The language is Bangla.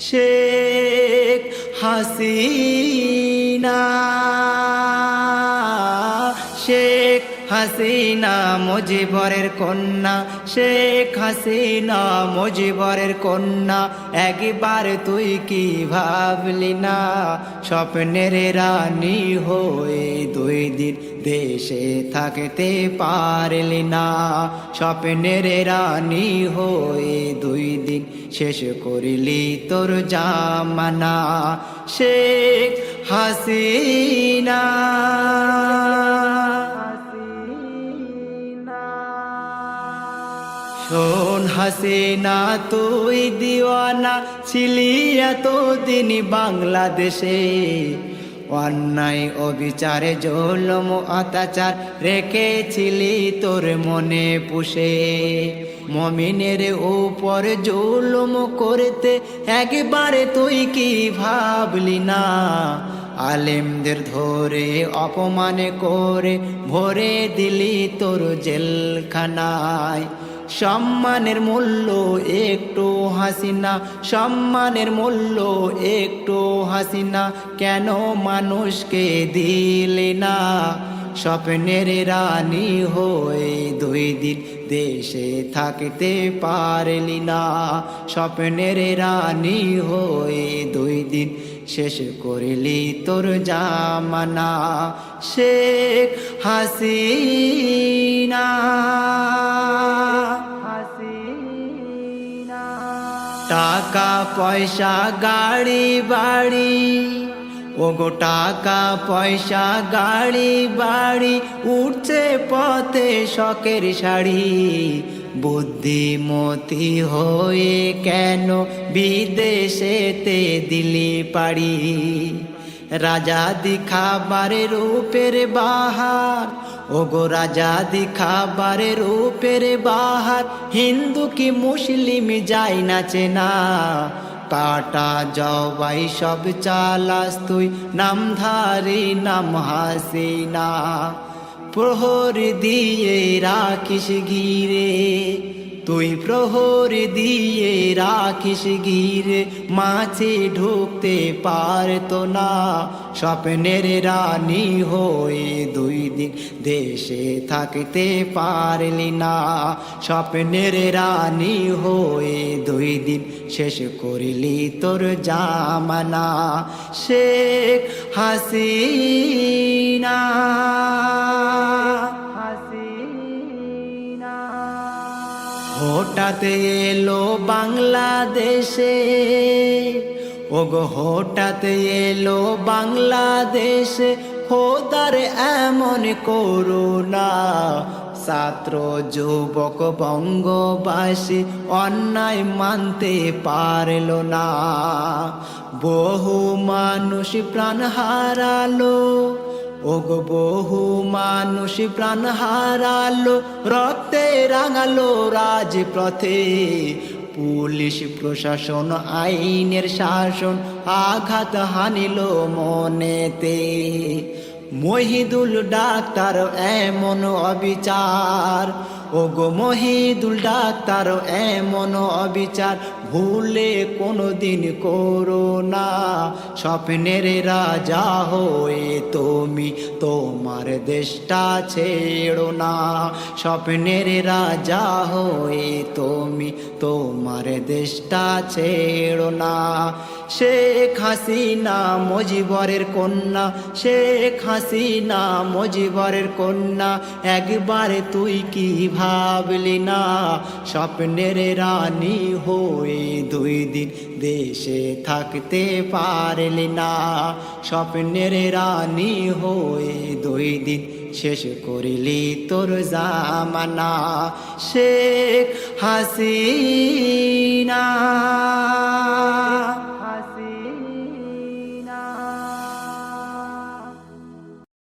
শেখ হাসিনা। মুজিবরের কন্যা শেখ হাসিনা, মুজিবরের কন্যা। একবার তুই কি ভাবলি না? স্বপ্নের রানী হয়ে দুই দিন দেশে থাকতে পারলি না। স্বপ্নের রানী হয়ে দুই দিন শেষ করিলি তোর জামানা। শেখ হাসিনা। হাসিনা তুই দিওয়ানা, ছিলি এতদিন বাংলাদেশে। অন্যায়, অবিচারে, জলম, অত্যাচার রেখেছিলি তোর মনে পুষে। মমিনের উপর জুলুম করতে একবারে তুই কি ভাবলি না? আলেমদের ধরে অপমান করে ভরে দিলি তোর জেলখানায়। সম্মানের মূল্য একটু হাসিনা, সম্মানের মূল্য একটু হাসিনা, কেন মানুষকে দিলে না? স্বপ্নের রানী হয়ে দুই দিন দেশে থাকতে পারলি না। স্বপ্নের রানী হয়ে দুই দিন শেষ করিলি তোর জামানা। শেখ হাসিনা। টাকা পয়সা, গাড়ি, বাড়ি। ওগো, টাকা পয়সা, গাড়ি, বাড়ি, উঠছে পথে শখের শাড়ি। বুদ্ধিমতি হয়ে কেন বিদেশেতে দিলি পাড়ি? রাজা দিখাবারে রূপের বাহার ওগো রাজা দিখাবারে রূপের বাহার। হিন্দু কি মুসলিম যাই নাচে না কাটা জবাই সব চালাস তুই নামধারী নাম হাসিনা। প্রহর দিয়ে রাখিস ঘিরে। তুই প্রহর দিয়ে রাখিস গিরে, মাছে ঢুকতে পারতো না। স্বপ্নের রানী হয়ে দুই দিন দেশে থাকতে পারলি না। স্বপ্নের রানী হয়ে দুই দিন শেষ করিলি তোর জামানা। শেখ হাসিনা। হঠাৎ এলো বাংলাদেশে। ওগো, হঠাৎ এলো বাংলাদেশে। হোদার এমন করুণা, ছাত্র, যুবক, বঙ্গবাসী অন্যায় মানতে পারল না। বহু মানুষ প্রাণ হারালো ওগো বহু মানুষ প্রাণ হারালো, রক্তে রাঙালো রাজপথে। পুলিশ, প্রশাসন, আইনের শাসন, আঘাত হানিল মনেতে। মহিদুল ডাক্তার, এমন অবিচার। ওগো মহিদুল ডাক্তার, এমন অবিচার। ভুলে কোনো দিন করো না। স্বপ্নের রাজা হয়ে তুমি তোমার দেশটা ছেড়ো না। স্বপ্নের রাজা হয়ে তুমি তোমার দেশটা ছেড়ো না। শেখ হাসিনা মজিবরের কন্যা, শেখ হাসিনা মজিবরের কন্যা, একবারে তুই কি ভাবলি না? স্বপ্নের রানী হয়ে দুই দিন দেশে থাকতে পারলি না। স্বপ্নের রানী হয়ে দুই দিন শেষ করিলি তোর জামানা। শেখ হাসিনা